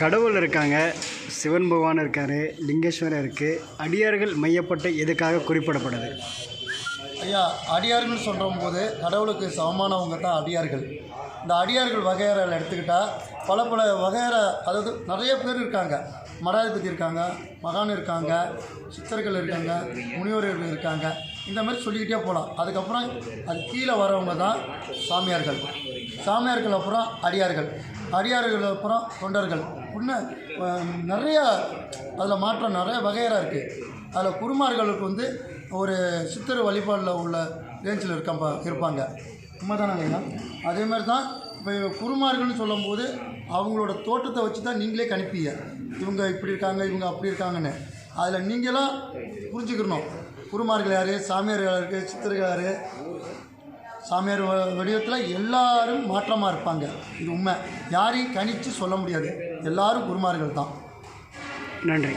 கடவுள் இருக்காங்க சிவன் பகவான் இருக்கார் லிங்கேஸ்வரர் இருக்குது அடியார்கள் மையப்பட்ட எதுக்காக குறிப்பிடப்படுது? ஐயா அடியார்கள்னு சொல்கிற போது கடவுளுக்கு சமமானவங்க தான் அடியார்கள். இந்த அடியார்கள் வகையறையில் எடுத்துக்கிட்டால் பல பல வகையறை அதாவது நிறைய பேர் இருக்காங்க. மடாதிபதி இருக்காங்க மகான் இருக்காங்க சித்தர்கள் இருக்காங்க முனிவர்கள் இருக்காங்க. இந்த மாதிரி சொல்லிக்கிட்டே போகலாம் அதுக்கப்புறம் அது கீழே வரவங்க தான் சாமியார்கள். சாமியார்கள் அப்புறம் அடியார்கள். அடியார்கள் அப்புறம் தொண்டர்கள். இன்னும் நிறையா அதில் மாற்றம் நிறைய வகையராக இருக்குது அதில் குருமார்களுக்கு வந்து ஒரு சித்தர் வழிபாடில் உள்ள ரேஞ்சில் இருக்க இருப்பாங்க. உண்மைதானாங்க ஐயா அதே மாதிரி தான் இப்போ குருமார்கள்னு சொல்லும்போது அவங்களோட தோட்டத்தை வச்சு தான் நீங்களே கணிப்பீங்க. இவங்க இப்படி இருக்காங்க இவங்க அப்படி இருக்காங்கன்னு. அதில் நீங்களாம் புரிஞ்சுக்கணும். குருமார்கள் யார்? சாமியார் யார்? இருக்குது சித்தர்கள் யார்? சாமியார் வடிவத்தில் எல்லாரும் மாற்றமாக இருப்பாங்க. இது உண்மை. யாரையும் கணித்து சொல்ல முடியாது. எல்லாரும் குருமார்கள் தான் நன்றி.